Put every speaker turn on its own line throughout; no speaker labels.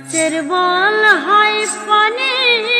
মাছের বল হয় পানি।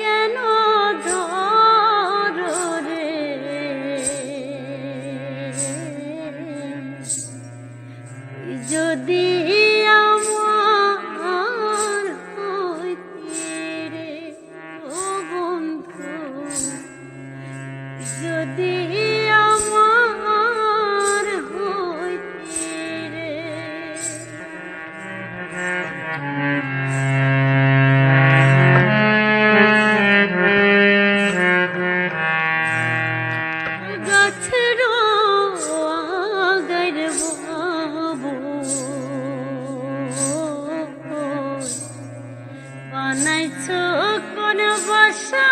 যদি আমার হইতে রে গাছের আগের বাবু। বানাইছ কোন বাসা